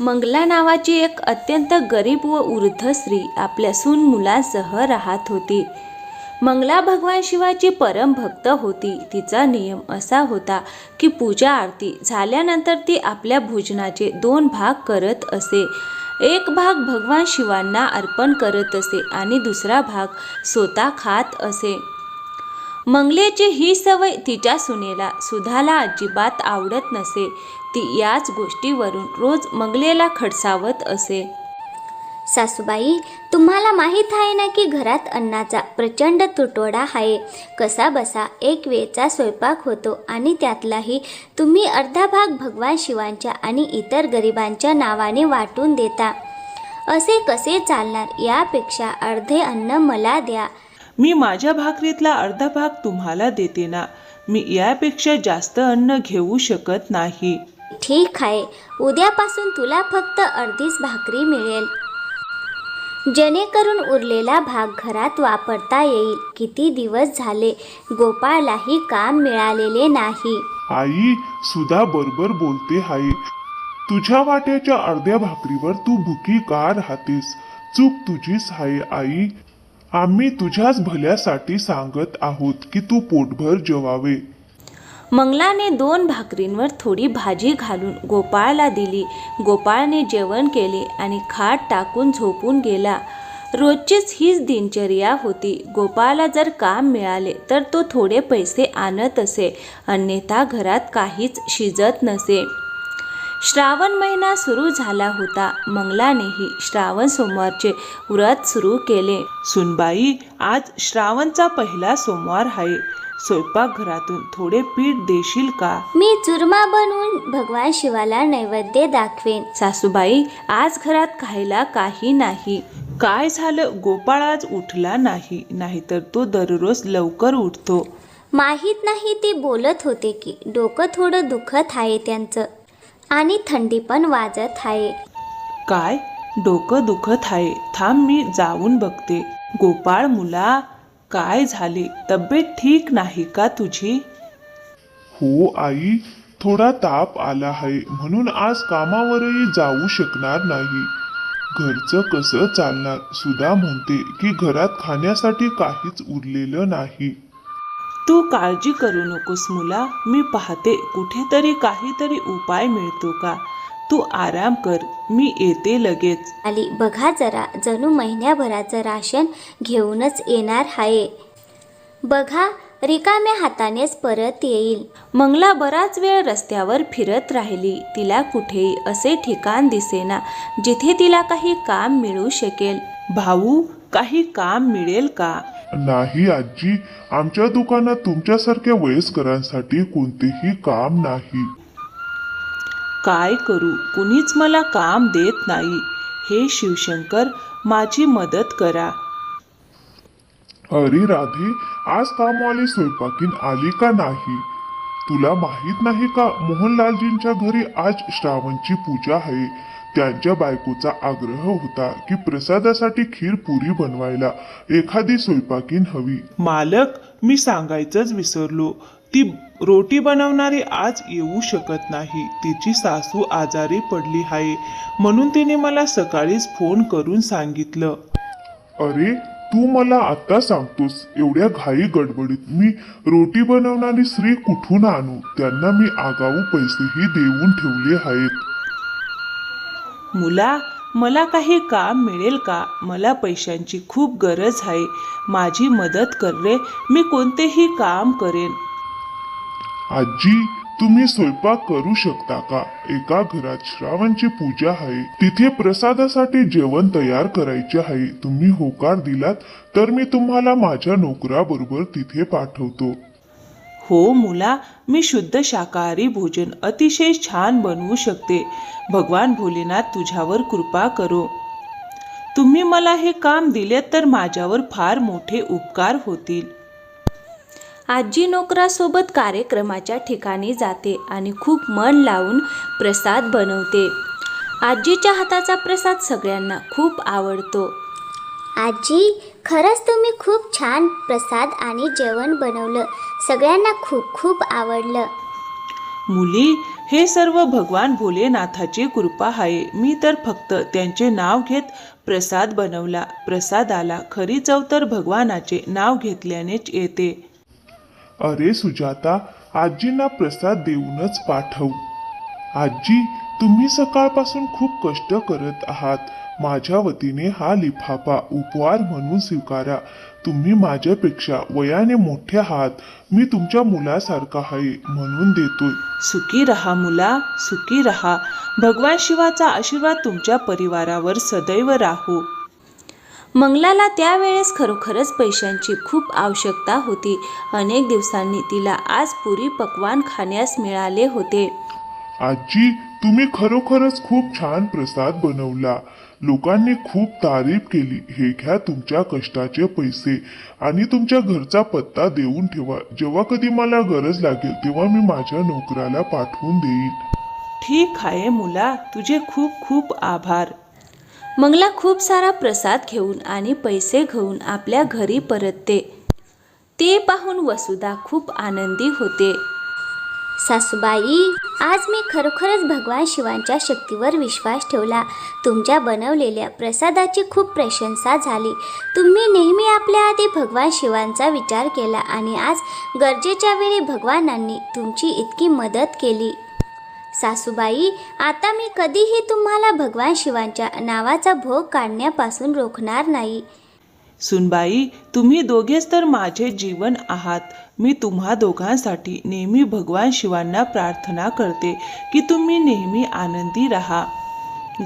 मंगला नावाची एक अत्यंत गरीब व वृद्ध स्त्री आपल्या सून मुलांसह राहत होती. मंगला भगवान शिवाची परम भक्त होती. तिचा नियम असा होता की पूजा आरती झाल्यानंतर ती आपल्या भोजनाचे दोन भाग करत असे. एक भाग भगवान शिवांना अर्पण करत असे आणि दुसरा भाग स्वतः खात असे. मंगलेची ही सवय तिच्या सुनेला सुधाला अजिबात आवडत नसे. ती याच गोष्टीवरून रोज मंगलेला खडसावत असे. सासूबाई तुम्हाला माहीत आहे ना की घरात अन्नाचा प्रचंड तुटवडा आहे. कसा बसा एक वेळचा स्वयंपाक होतो आणि त्यातलाही तुम्ही अर्धा भाग भगवान शिवांच्या आणि इतर गरिबांच्या नावाने वाटून देता. असे कसे चालणार यापेक्षा अर्धे अन्न मला द्या. मी माझ्या भाकरीतला अर्धा भाग तुम्हाला देते ना. मी यापेक्षा जास्त अन्न घेऊ शकत नाही. ठीक आहे. उद्यापासून तुला फक्त अर्धीच भाकरी मिळेल. जेणेकरून उरलेला भाग घरात वापरता येईल. किती दिवस झाले गोपाळलाही काम मिळालेले नाही. आई सुधा बरोबर बोलते आहे. तुझ्या वाट्याच्या अर्ध्या भाकरीवर तू भुकी का राहतेस? चूक तुझीच आहे आई. आम्ही तुझ्याच भल्यासाठी सांगत आहोत की तू पोटभर जेवावे. मंगलाने दोन भाकरींवर थोडी भाजी घालून गोपाळला दिली. गोपाळने जेवण केले आणि खाट टाकून झोपून गेला. रोजचीच हीच दिनचर्या होती. गोपाळला जर काम मिळाले तर तो थोडे पैसे आणत असे. अन्यथा घरात काहीच शिजत नसे. श्रावण महिना सुरू झाला होता. मंगलानेही श्रावण सोमवारचे व्रत सुरू केले. सुनबाई आज श्रावणचा पहिला सोमवार आहे. स्वयंपाकघरातून थोडे पीठ देशील का? मी चुरमा बनवून भगवान शिवाला नैवेद्य दाखवेन. सासूबाई आज घरात खायला काही नाही. काय झालं? गोपाळ आज उठला नाही. नाहीतर तो दररोज लवकर उठतो. माहीत नाही ते बोलत होते की डोकं थोडं दुखत आहे त्यांचं. आणि थंडी पण वाजत आहे. काय? डोकं दुखत आहे. थांब मी जाऊन बघते. गोपाळ मुला काय झाले? तब्येत ठीक नाही का तुझी? हो आई थोडा ताप आला आहे. म्हणून आज कामावरही जाऊ शकणार नाही. घरचं कसं चालणार? सुधा म्हणते की घरात खाण्यासाठी काहीच उरलेलं नाही. तू काळजी करू नकोस मुला मी पाहते कुठेतरी काहीतरी उपाय मिळतो का? तू आराम कर मी येते लगेच. आली बघा जरा जणू महिन्याभराचं राशन घेऊनच येणार आहे बघा रिकाम्या हातानेच परत येईल. मंगला बराच वेळ रस्त्यावर फिरत राहिली. तिला कुठेही असे ठिकाण दिसेना जिथे तिला काही काम मिळू शकेल. भाऊ काही काम मिळेल का? नाही आजी. आमच्या दुकानात तुमच्यासारख्या वयस्करांसाठी कोणतेही काम नाही. काय करू? कुणीच मला काम देत नाही. हे शिवशंकर माझी मदत करा. अरे राधे आज कामवाली स्वयंपाकीन आली का नाही? तुला माहीत नाही का मोहनलालजींच्या घरी आज श्रावणची पूजा आहे. त्यांच्या बायकोचा आग्रह होता की प्रसादासाठी खीर पुरी बनवायला एखादी स्वयंपाकीन हवी. मालक मी सांगायचंच विसरलो. ती रोटी बनवणारी आज येऊ शकत नाही. तिची सासू आजारी पडली आहे. म्हणून तिने मला सकाळीच फोन करून सांगितलं. अरे तू मला आता सांगतोस एवढ्या घाई गडबडीत मी रोटी बनवणारी स्त्री कुठून आणू? त्यांना मी आगाऊ पैसेही देऊन ठेवले आहेत. मुला मला काही काम मिळेल का? मला पैशांची खूप गरज आहे. माझी मदत कर रे मी कोणतेही काम करेन. आजी तुम्ही स्वयंपाक करू शकता का? एका घरात श्रावणची पूजा आहे. तिथे प्रसादासाठी जेवण तयार करायचे आहे. तुम्ही होकार दिलात तर मी तुम्हाला माझ्या नोकराबरोबर तिथे पाठवतो. हो मुला मी शुद्ध शाकाहारी भोजन अतिशय छान बनवू शकते. भगवान भोलेनाथ तुझ्यावर कृपा करो. तुम्ही मला हे काम दिले तर माझ्यावर फार मोठे उपकार होतील. आजी नोकरासोबत कार्यक्रमाच्या ठिकाणी जाते आणि खूप मन लावून प्रसाद बनवते. आजीच्या हाताचा प्रसाद सगळ्यांना खूप आवडतो. आजी खरंच तुम्ही खूप छान प्रसाद आणि जेवण बनवलं. सगळ्यांना खूप खूप आवडलं. मुली हे सर्व भगवान भोलेनाथाची कृपा आहे. मी तर फक्त त्यांचे नाव घेत प्रसाद बनवला. प्रसादाला खरी चव तर भगवानाचे नाव घेतल्यानेच येते. अरे सुजाता आजींना प्रसाद देऊनच पाठव. आजी तुम्ही सकाळपासून खूप कष्ट करत आहात. माझ्या वतीने हा लिफाफा उपहार म्हणून स्वीकारा. तुम्ही माझ्यापेक्षा वयाने मोठे आहात. मी तुमच्या मुलासारखा आहे म्हणून देतोय. सुखी रहा मुला सुखी रहा. भगवान शिवाचा आशीर्वाद तुमच्या परिवारावर सदैव राहो. मंगलाला त्यावेळेस खरोखरच पैशांची खूप आवश्यकता होती. अनेक दिवसांनी तिला आज पुरी पक्वान खाण्यास मिळाले होते. आजी तुम्ही खरोखरच खूप छान प्रसाद बनवला. लोकांनी खूप तारीफ केली. हे घ्या तुमच्या कष्टाचे पैसे आणि तुमच्या घरचा पत्ता देऊन ठेवा. जेव्हा कधी मला गरज लागेल तेव्हा मी माझ्या नोकराला पाठवून देईन. ठीक आहे मुला. तुझे खूप खूप आभार. मंगला खूप सारा प्रसाद घेऊन आणि पैसे घेऊन आपल्या घरी परतते. ते पाहून वसुधा खूप आनंदी होते. सासूबाई आज मी खरोखरच भगवान शिवांच्या शक्तीवर विश्वास ठेवला. तुमच्या बनवलेल्या प्रसादाची खूप प्रशंसा झाली. तुम्ही नेहमी आपल्या आधी भगवान शिवांचा विचार केला आणि आज गरजेच्या वेळी भगवानांनी तुमची इतकी मदत केली. सासूबाई आता मी कधीही तुम्हाला भगवान शिवांच्या नावाचा भोग काढण्यापासून रोखणार नाही. सुनबाई तुम्ही दोघेच तर माझे जीवन आहात. मी तुम्हा दोघांसाठी नेहमी भगवान शिवांना प्रार्थना करते की तुम्ही नेहमी आनंदी राहा.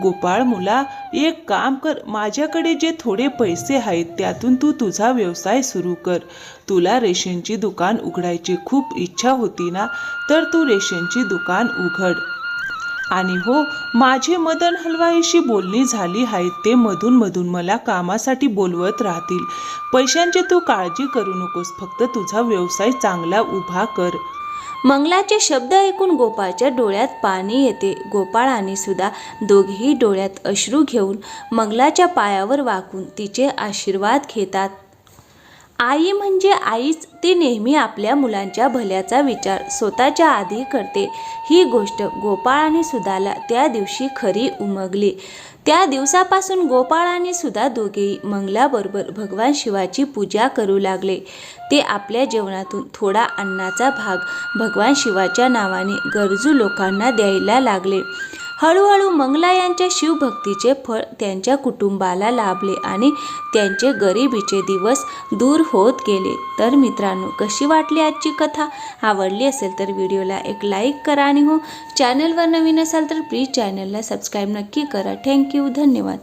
गोपाळ मुला एक काम कर माझ्याकडे जे थोडे पैसे आहेत त्यातून तू तुझा व्यवसाय सुरू कर. तुला रेशनची दुकान उघडायची खूप इच्छा होती ना? तर तू रेशनची दुकान उघड. आणि हो माझे मदन हलवाईशी बोलणी झाली आहेत ते मधून मधून मला कामासाठी बोलवत राहतील. पैशांची तू काळजी करू नकोस फक्त तुझा व्यवसाय चांगला उभा कर. मंगलाचे शब्द ऐकून गोपाळच्या डोळ्यात पाणी येते. गोपाळ आणि सुधा दोघेही डोळ्यात अश्रू घेऊन मंगलाच्या पायावर वाकून तिचे आशीर्वाद घेतात. आई म्हणजे आईच ती नेहमी आपल्या मुलांच्या भल्याचा विचार स्वतःच्या आधी करते. ही गोष्ट गोपाळ आणि सुधाला त्या दिवशी खरी उमगली. त्या दिवसापासून गोपाळ आणि सुधा दोघेही मंगलाबरोबर भगवान शिवाची पूजा करू लागले. ते आपल्या जेवणातून थोडा अन्नाचा भाग भगवान शिवाच्या नावाने गरजू लोकांना द्यायला लागले. हळूहळू मंगला यांच्या शिवभक्तीचे फळ त्यांच्या कुटुंबाला लाभले आणि त्यांचे गरिबीचे दिवस दूर होत गेले. तर मित्रांनो कशी वाटली आजची कथा? आवडली असेल तर व्हिडिओला एक लाईक करा आणि हो. चॅनलवर नवीन असाल तर प्लीज चॅनलला सबस्क्राईब नक्की करा. थँक्यू. धन्यवाद.